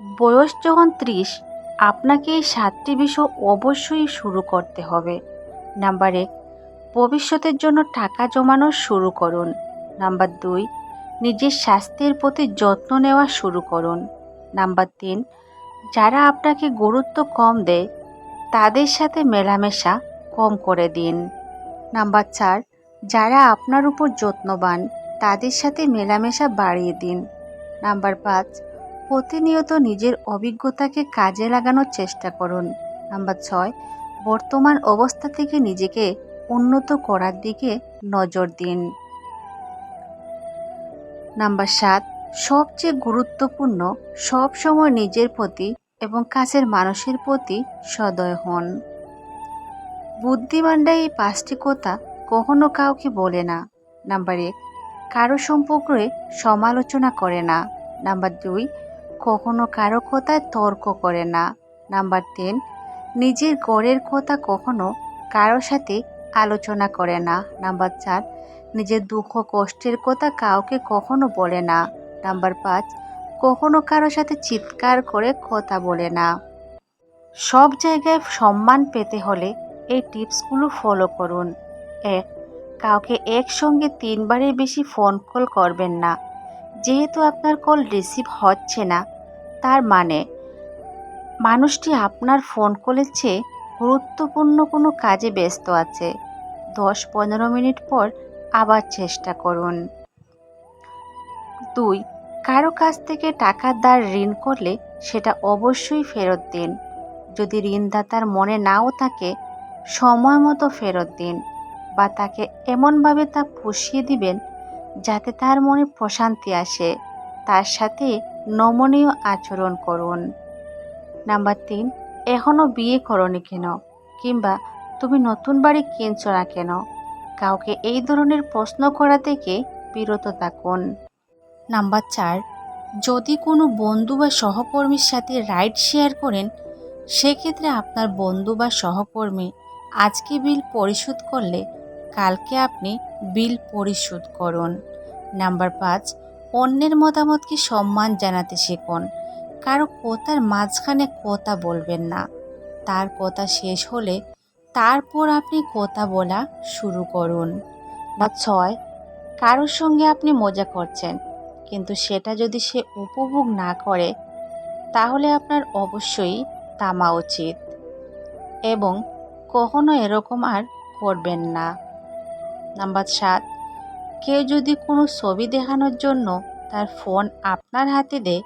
বয়স যখন ত্রিশ, আপনাকে এই সাতটি বিষয় অবশ্যই শুরু করতে হবে। নাম্বার এক, ভবিষ্যতের জন্য টাকা জমানো শুরু করুন। নাম্বার দুই, নিজের স্বাস্থ্যের প্রতি যত্ন নেওয়া শুরু করুন। নাম্বার তিন, যারা আপনাকে গুরুত্ব কম দেয়, তাদের সাথে মেলামেশা কম করে দিন। নাম্বার চার, যারা আপনার উপর যত্নবান, তাদের সাথে মেলামেশা বাড়িয়ে দিন। নাম্বার পাঁচ প্রতিনিয়ত নিজের অভিজ্ঞতাকে কাজে লাগানোর চেষ্টা করুন। নাম্বার ছয়, বর্তমান অবস্থা থেকে নিজেকে উন্নত করার দিকে নজর দিন। নাম্বার সাত, সবচেয়ে গুরুত্বপূর্ণ সব সময় নিজের প্রতি এবং কাছের মানুষের প্রতি সদয় হন। বুদ্ধিমানরা এই পাঁচটি কথা কখনো কাউকে বলে না। নাম্বার এক, কারও সম্পর্কে সমালোচনা করে না। নাম্বার দুই কখনো কারও কথায় তর্ক করে না। নাম্বার তিন, নিজের গড়ের কথা কখনো কারও সাথে আলোচনা করে না। নাম্বার চার, নিজের দুঃখ কষ্টের কথা কাউকে কখনো বলে না। নাম্বার পাঁচ, কখনো কারও সাথে চিৎকার করে কথা বলে না। সব জায়গায় সম্মান পেতে হলে এই টিপসগুলো ফলো করুন। এক, কাউকে একসঙ্গে তিনবারের বেশি ফোন কল করবেন না। যেহেতু আপনার কল রিসিভ হচ্ছে না তার মানে মানুষটি আপনার ফোন কলের চেয়ে গুরুত্বপূর্ণ কোনো কাজে ব্যস্ত আছে। দশ পনেরো মিনিট পর আবার চেষ্টা করুন। দুই, কারও কাছ থেকে টাকার দ্বার ঋণ করলে সেটা অবশ্যই ফেরত দিন। যদি ঋণদাতার মনে নাও থাকে, সময় মতো ফেরত দিন বা তাকে এমনভাবে তা পুষিয়ে দিবেন যাতে তার মনে প্রশান্তি আসে। তার সাথে নমনীয় আচরণ করুন। নাম্বার তিন এখনও বিয়ে করনি কেন? কিংবা তুমি নতুন বাড়ি কিনছো না কেন? কাউকে এই ধরনের প্রশ্ন করা থেকে বিরত থাকুন। নাম্বার চার, যদি কোনো বন্ধু বা সহকর্মীর সাথে রাইড শেয়ার করেন, সেক্ষেত্রে আপনার বন্ধু বা সহকর্মী আজকে বিল পরিশোধ করলে কালকে আপনি বিল পরিশোধ করুন। নাম্বার পাঁচ অন্যের মতামতকে সম্মান জানাতে শিখুন। কারও কথার মাঝখানে কথা বলবেন না। তার কথা শেষ হলে তারপর আপনি কথা বলা শুরু করুন। বা ছয়, কারোর সঙ্গে আপনি মজা করছেন, কিন্তু সেটা যদি সে উপভোগ না করে, তাহলে আপনার অবশ্যই থামা উচিত। এবং কখনো এরকম আর করবেন না। নাম্বার সাত কেউ যদি কোনো ছবি দেখানোর জন্য তার ফোন আপনার হাতে দেয়,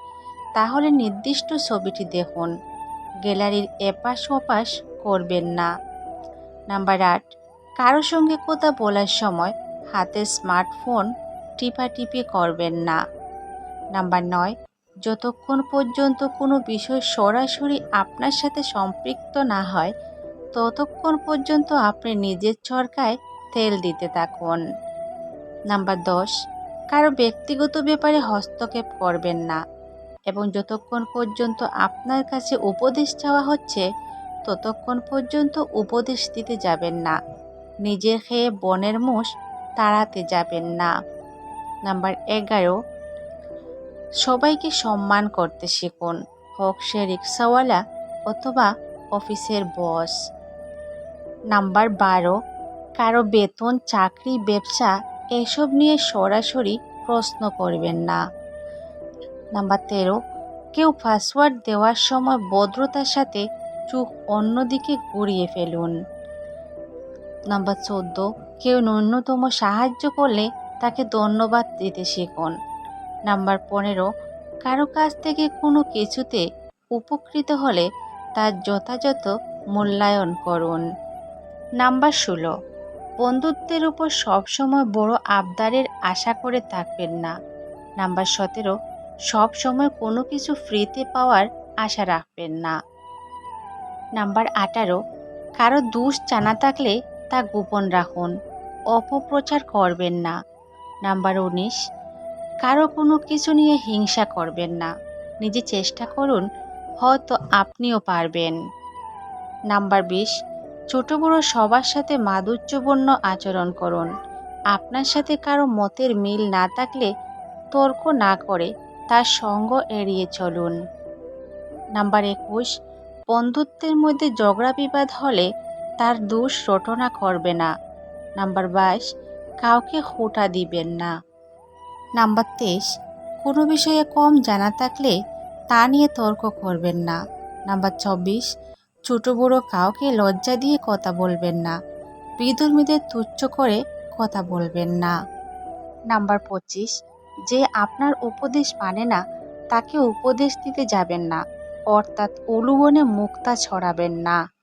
তাহলে নির্দিষ্ট ছবিটি দেখুন। গ্যালারির এপাশ ওপাশ করবেন না। নাম্বার আট, কারও সঙ্গে কথা বলার সময় হাতে স্মার্টফোন টিপাটিপি করবেন না। নাম্বার নয়, যতক্ষণ পর্যন্ত কোনো বিষয় সরাসরি আপনার সাথে সম্পৃক্ত না হয়, ততক্ষণ পর্যন্ত আপনি নিজের চরকায় তেল দিতে থাকুন। নাম্বার দশ, কারও ব্যক্তিগত ব্যাপারে হস্তক্ষেপ করবেন না এবং যতক্ষণ পর্যন্ত আপনার কাছে উপদেশ চাওয়া হচ্ছে, ততক্ষণ পর্যন্ত উপদেশ দিতে যাবেন না। নিজের খেয়ে বনের মোষ তাড়াতে যাবেন না। নাম্বার এগারো, সবাইকে সম্মান করতে শিখুন। হোক সে রিক্সাওয়ালা অথবা অফিসের বস। নাম্বার বারো, কারও বেতন, চাকরি, ব্যবসা এসব নিয়ে সরাসরি প্রশ্ন করবেন না। নাম্বার তেরো, কেউ পাসওয়ার্ড দেওয়ার সময় ভদ্রতার সাথে চোখ অন্যদিকে ঘুরিয়ে ফেলুন। নাম্বার চোদ্দ, কেউ ন্যূনতম সাহায্য করলে তাকে ধন্যবাদ দিতে শিখুন। নাম্বার পনেরো, কারও কাছ থেকে কোনো কিছুতে উপকৃত হলে তার যথাযথ মূল্যায়ন করুন। নাম্বার ষোলো বন্ধুত্বের উপর সবসময় বড় আবদারের আশা করে থাকবেন না। নাম্বার সতেরো, সবসময় কোনো কিছু ফ্রিতে পাওয়ার আশা রাখবেন না। নাম্বার আঠারো, কারও দুষ জানা থাকলে তা গোপন রাখুন, অপপ্রচার করবেন না। নাম্বার উনিশ, কারও কোনো কিছু নিয়ে হিংসা করবেন না, নিজে চেষ্টা করুন, হয়তো আপনিও পারবেন। নাম্বার বিশ ছোট বড় সবার সাথে মাধুর্যপূর্ণ আচরণ করুন। আপনার সাথে কারও মতের মিল না থাকলে তর্ক না করে তার সঙ্গ এড়িয়ে চলুন। নাম্বার একুশ, বন্ধুত্বের মধ্যে ঝগড়া বিবাদ হলে তার দোষ রটনা করবে না। নাম্বার বাইশ, কাউকে হুটা দিবেন না। নাম্বার তেইশ, কোনো বিষয়ে কম জানা থাকলে তা নিয়ে তর্ক করবেন না। নাম্বার চব্বিশ ছোটো বড় কাউকে লজ্জা দিয়ে কথা বলবেন না। বিধর্মীদের তুচ্ছ করে কথা বলবেন না। নাম্বার পঁচিশ, যে আপনার উপদেশ মানে না, তাকে উপদেশ দিতে যাবেন না। অর্থাৎ উলুবনে মুক্তা ছড়াবেন না।